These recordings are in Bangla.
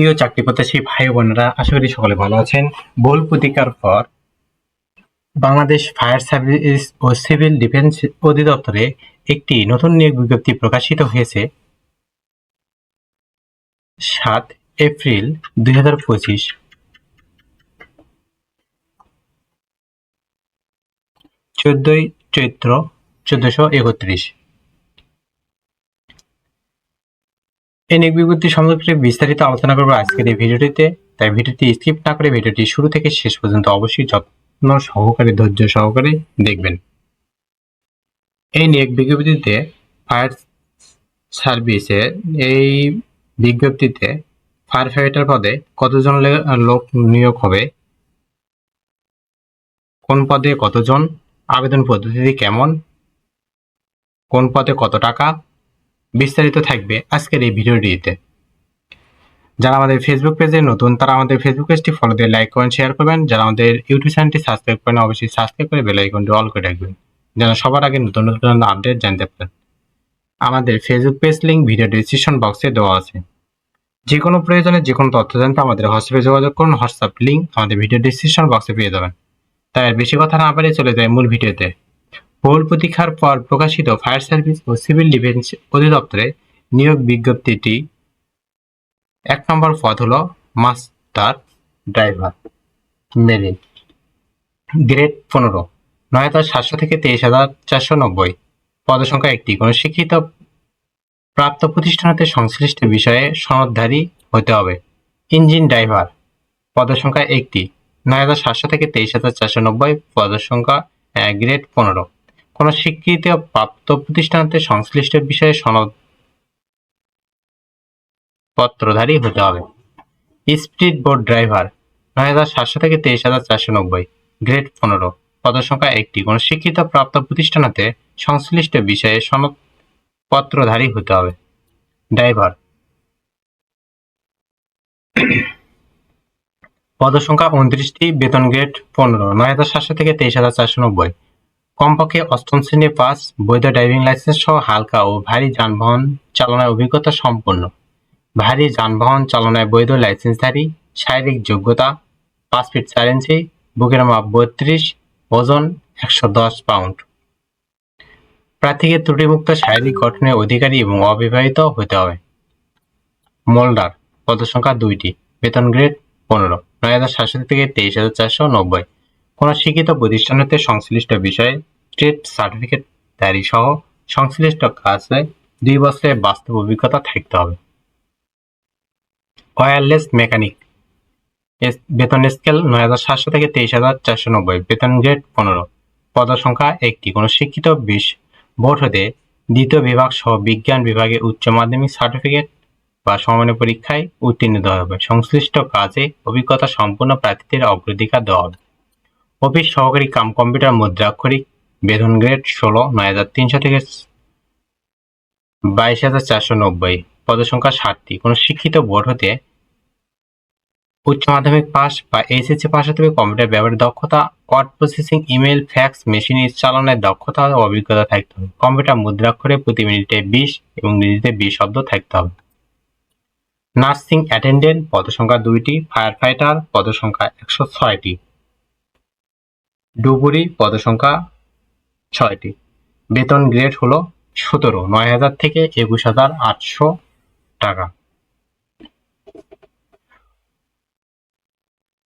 প্রিয় চাকরি প্রত্যাশী ভাই বোনেরা, আশা করি সকলে ভালো আছেন। ভুল প্রতিকার পর বাংলাদেশ ফায়ার সার্ভিস ও সিভিল ডিফেন্স অধিদপ্তরে একটি নতুন নিয়োগ বিজ্ঞপ্তি প্রকাশিত হয়েছে। সাত এপ্রিল দুই হাজার পঁচিশ। চোদ্দই চৈত্র চোদ্দশো একত্রিশ। এই নিয়োগ বিজ্ঞপ্তি সম্পর্কে বিস্তারিত আলোচনা করব আজকের এই ভিডিওটিতে। তাই ভিডিওটি স্কিপ না করে ভিডিওটি শুরু থেকে শেষ পর্যন্ত অবশ্যই যত্ন সহকারে, ধৈর্য সহকারে দেখবেন। এই নিয়োগ বিজ্ঞপ্তিতে ফায়ার সার্ভিসে, এই বিজ্ঞপ্তিতে ফায়ার ফাইটার পদে কতজন লোক নিয়োগ হবে? কোন পদে কতজন? আবেদন পদ্ধতি কেমন? কোন পদে কত টাকা? বিস্তারিত থাকবে আজকের এই ভিডিওটিতে। যারা আমাদের ফেসবুক পেজে নতুন, তারা আমাদের ফেসবুক পেজটি ফলো দিয়ে লাইক করেন শেয়ার করবেন। যারা আমাদের ইউটিউব চ্যানেলটি সাবস্ক্রাইব করেন, অবশ্যই সাবস্ক্রাইব করে বেল আইকনটি অল করে রাখবেন, যেন সবার আগে নতুন নতুন আপডেট জানতে পারেন। আমাদের Facebook page link video description বক্সে দেওয়া আছে। যে কোনো প্রয়োজনে যে কোনো তথ্য জানতে আমাদের হোয়াটসঅ্যাপে যোগাযোগ করুন। হোয়াটসঅ্যাপ লিঙ্ক আমাদের ভিডিও ডিসক্রিপশন বক্সে পেয়ে যাবেন। তাই বেশি কথা না বাড়িয়ে চলে যায় মূল ভিডিওতে বহুল প্রতীক্ষার পর প্রকাশিত ফায়ার সার্ভিস ও সিভিল ডিফেন্স অধিদপ্তরে নিয়োগ বিজ্ঞপ্তিটি এক নম্বর পদ হল মাস্টার ড্রাইভার মেরিন। গ্রেড পনেরো। নয় হাজার সাতশো থেকে তেইশ হাজার চারশো নব্বই। পদসংখ্যা একটি। কোনো শিক্ষিত প্রাপ্ত প্রতিষ্ঠানতে সংশ্লিষ্ট বিষয়ে সনদধারী হতে হবে। Engine driver. পদসংখ্যা একটি। নয় হাজার সাতশো থেকে তেইশ হাজার চারশো নব্বই পদসংখ্যা গ্রেড পনেরো। কোনো স্বীকৃত প্রাপ্ত প্রতিষ্ঠানতে সংশ্লিষ্ট বিষয়ে সনদ পত্রধারী হতে হবে। স্পিড বোট ড্রাইভার, নয় হাজার সাতশো থেকে তেইশ হাজার চারশো নব্বই, গ্রেড পনেরো, পদসংখ্যা একটি। কোনো শিক্ষিত প্রাপ্ত প্রতিষ্ঠানতে সংশ্লিষ্ট বিষয়ে সনদ পত্রধারী হতে হবে। ড্রাইভার, পদসংখ্যা উনত্রিশটি, বেতন গ্রেড পনেরো, নয় হাজার সাতশো থেকে তেইশ হাজার চারশো নব্বই কমপক্ষে অষ্টম শ্রেণি পাস, বৈধ ড্রাইভিং লাইসেন্স সহ হালকা ও ভারী যানবাহন চালনায় অভিজ্ঞতা সম্পন্ন। ভারী যানবাহন চালনায় বৈধ লাইসেন্সধারী, শারীরিক যোগ্যতা পাঁচ ফিট চার ইঞ্চি, বুকের মাপ বত্রিশ, ওজন একশো দশ পাউন্ড। প্রার্থীকে ত্রুটিমুক্ত শারীরিক গঠনের অধিকারী এবং অবিবাহিত হতে হবে। মোল্ডার পদসংখ্যা দুইটি, বেতন গ্রেড পনেরো, নয় হাজার সাতশো থেকে তেইশ হাজার চারশো নব্বই। কোনো শিক্ষিত প্রতিষ্ঠান হতে সংশ্লিষ্ট বিষয়ে ট্রেড সার্টিফিকেট তৈরি সহ সংশ্লিষ্ট কাজে দুই বছরের বাস্তব অভিজ্ঞতা থাকতে হবে। Wireless mechanic. বেতন স্কেল নয় হাজার সাতশো থেকে তেইশ হাজার চারশো নব্বই। বেতন গ্রেড পনেরো। পদসংখ্যা একটি। কোনো শিক্ষিত বিশ বোর্ড হতে দ্বিতীয় বিভাগ সহ বিজ্ঞান বিভাগে উচ্চ মাধ্যমিক সার্টিফিকেট বা সমানের পরীক্ষায় উত্তীর্ণ দেওয়া হবে। সংশ্লিষ্ট কাজে অভিজ্ঞতা সম্পূর্ণ প্রার্থীদের অগ্রাধিকার দেওয়া হবে। অফিস সহকারী কাম কম্পিউটার মুদ্রাক্ষরিক বেতন গ্রেড ষোলো, নয় হাজার তিনশো থেকে বাইশ হাজার চারশো নব্বই। পদসংখ্যা ষাটটি। কোনো শিক্ষিত বোর্ড হতে উচ্চ মাধ্যমিক পাস বা এইচএসসি পাস হতে হবে কম্পিউটার ব্যবহারের দক্ষতা, word processing email fax machine চালনার দক্ষতা ও অভিজ্ঞতা থাকতে হবে। কম্পিউটার মুদ্রাক্ষরে প্রতি মিনিটে বিশ এবং ইংরেজিতে বিশ শব্দ থাকতে হবে। নার্সিং অ্যাটেন্ডেন্ট পদসংখ্যা দুইটি। ফায়ার ফাইটার পদসংখ্যা একশো ছয়টি। ডুবুরি পদসংখ্যা ছয়টি। বেতন গ্রেড হলো সতেরো, নয় হাজার থেকে একুশ হাজার আটশো টাকা।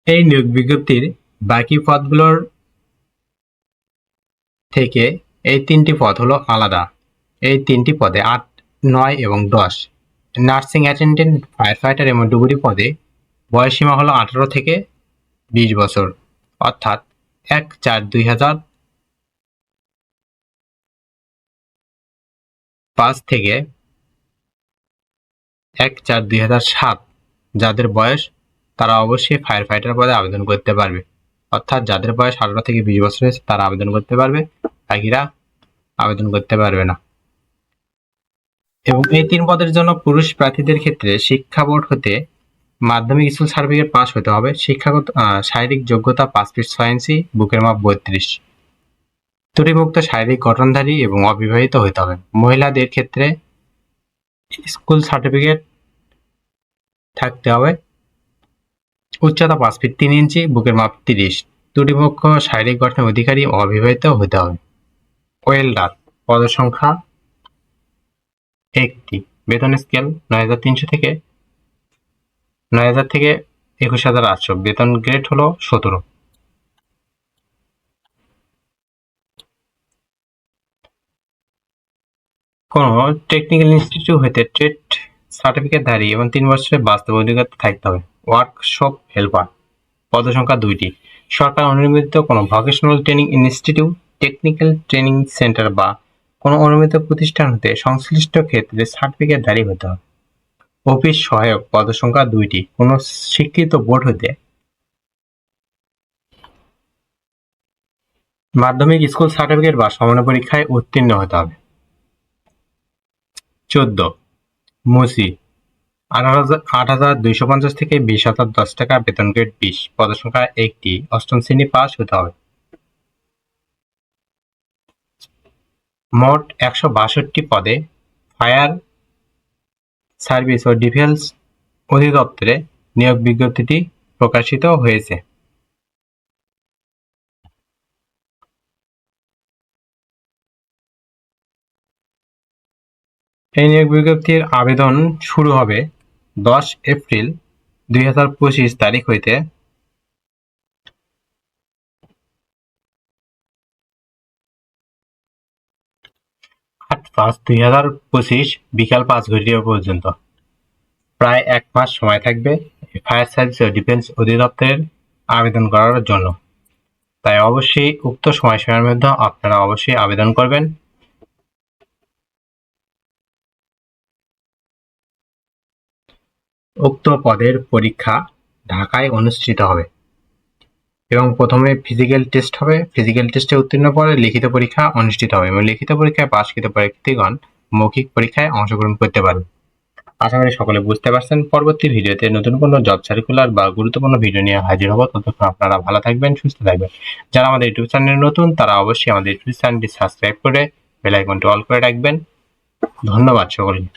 এই নিয়োগ বিজ্ঞপ্তির বাকি পদগুলোর থেকে এই তিনটি পদ হলো আলাদা। এই তিনটি পদে আট, নয় এবং দশ। নার্সিং অ্যাটেন্ডেন্ট ফায়ার ফাইটার এবং ডুবুরি পদে বয়সীমা হলো আঠারো থেকে বিশ বছর। অর্থাৎ এক চার দুই হাজার। পাঁচ থেকে এক চার দুই হাজার সাত। যাদের বয়স, তারা অবশ্যই ফায়ার ফাইটার পদে আবেদন করতে পারবে। অর্থাৎ যাদের বয়স আঠারো থেকে বিশ বছর হয়েছে, তারা আবেদন করতে পারবে, বাকিরা আবেদন করতে পারবে না। এবং এই তিন পদের জন্য পুরুষ প্রার্থীদের ক্ষেত্রে শিক্ষা বোর্ড হতে মাধ্যমিক স্কুল সার্টিফিকেট পাস হতে হবে। শিক্ষাগত শারীরিক যোগ্যতা পাঁচ ফিট ছয় ইঞ্চি, বুকের মাপ বত্রিশ। ত্রুটিমুক্ত শারীরিক গঠনধারী এবং অবিবাহিত হতে হবে। মহিলাদের ক্ষেত্রে স্কুল সার্টিফিকেট থাকতে হবে। উচ্চতা পাঁচ ফিট তিন ইঞ্চি, বুকের মাপ তিরিশ। দুটি পক্ষ শারীরিক গঠনের অধিকারী অবিবাহিত হতে হবে। ওয়েলডার পদসংখ্যা একটি। বেতন স্কেল নয় হাজার তিনশো থেকে নয় হাজার থেকে একুশ হাজার আটশো। বেতন গ্রেড হলো সতেরো। কোনো টেকনিক্যাল ইনস্টিটিউট হতে ট্রেড সার্টিফিকেট ধারী এবং তিন বছরের বাস্তব অভিজ্ঞতা থাকতে হবে। ওয়ার্কশপ হেল্পার পদসংখ্যা দুইটি। সরকার অনুমোদিত কোনো vocational training institute technical training centre বা কোনো অনুমোদিত প্রতিষ্ঠান হতে সংশ্লিষ্ট ক্ষেত্রে সার্টিফিকেট ধারী হতে হবে। অফিস সহায়ক পদসংখ্যা দুইটি। কোনো স্বীকৃত বোর্ড হতে মাধ্যমিক স্কুল সার্টিফিকেট বা সমান পরীক্ষায় উত্তীর্ণ হতে হবে। চোদ্দ। মুসি। আট হাজার দুইশো পঞ্চাশ থেকে বিশ হাজার দশ টাকা বেতন গ্রেড বিশ। পদসংখ্যা একটি। অষ্টম শ্রেণি পাস হতে হবে। মোট একশো বাষট্টি পদে ফায়ার সার্ভিস ও ডিফেন্স অধিদপ্তরে নিয়োগ বিজ্ঞপ্তিটি প্রকাশিত হয়েছে। এই নিয়োগ বিজ্ঞপ্তির আবেদন শুরু হবে দশ এপ্রিল দুই হাজার পঁচিশ তারিখ হইতে আট পাঁচ, দুই হাজার পঁচিশ বিকাল পাঁচ ঘটিকা পর্যন্ত। প্রায় এক মাস সময় থাকবে ফায়ার সার্ভিস ও ডিফেন্স অধিদপ্তরের আবেদন করার জন্য। তাই অবশ্যই উক্ত সময়সীমার মধ্যে আপনারা অবশ্যই আবেদন করবেন। উক্ত পদের পরীক্ষা ঢাকায় অনুষ্ঠিত হবে। এবং প্রথমে ফিজিক্যাল টেস্ট হবে। ফিজিক্যাল টেস্টে উত্তীর্ণ পরে লিখিত পরীক্ষা অনুষ্ঠিত হবে এবং লিখিত পরীক্ষায় পাশকৃত পরীক্ষার্থীগণ মৌখিক পরীক্ষায় অংশগ্রহণ করতে পারবে। আশা করি সকলে বুঝতে পারছেন। পরবর্তী ভিডিওতে নতুন কোনো জব সার্কুলার বা গুরুত্বপূর্ণ ভিডিও নিয়ে হাজির হব। ততক্ষণ আপনারা ভালো থাকবেন, সুস্থ থাকবেন। যারা আমাদের ইউটিউব চ্যানেলে নতুন, তারা অবশ্যই আমাদের ইউটিউব চ্যানেলটি সাবস্ক্রাইব করে বেল আইকনটি অল করে রাখবেন। ধন্যবাদ সকলকে।